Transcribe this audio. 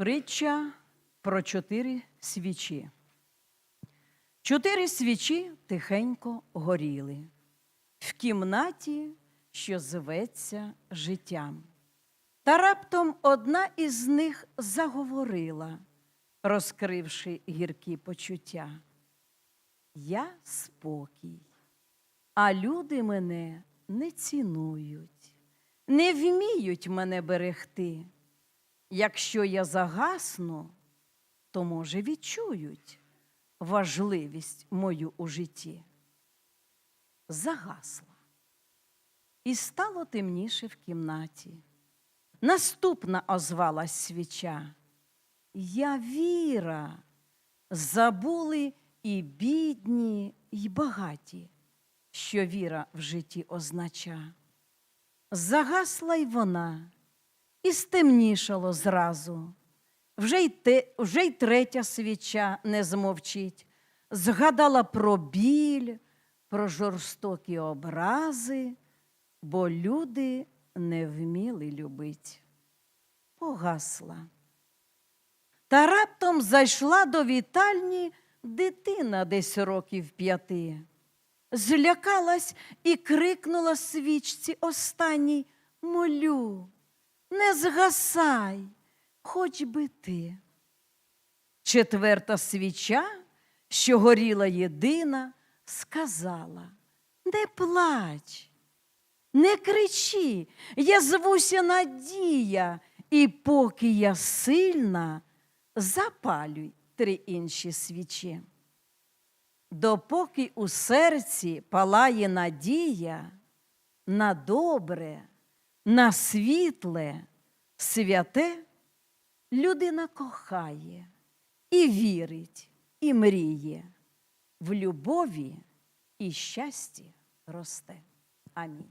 Притча про чотири свічі. Чотири свічі тихенько горіли в кімнаті, що зветься життям. Та раптом одна із них заговорила, розкривши гіркі почуття. Я спокій, а люди мене не цінують, не вміють мене берегти. Якщо я загасну, то, може, відчують важливість мою у житті. Загасла. І стало темніше в кімнаті. Наступна озвалась свіча. Я віра, забули і бідні, і багаті, що віра в житті означа. Загасла й вона, і стемнішало зразу. Вже й, те, вже й третя свіча не змовчить, згадала про біль, про жорстокі образи, бо люди не вміли любить. Погасла. Та раптом зайшла до вітальні дитина десь років п'яти. Злякалась і крикнула свічці останній молю, не згасай, хоч би ти. Четверта свіча, що горіла єдина, сказала не плач, не кричи, я звуся Надія, і поки я сильна, запалюй три інші свічі. Допоки у серці палає надія на добре, на світле, святе, людина кохає і вірить, і мріє, в любові і щасті росте. Амінь.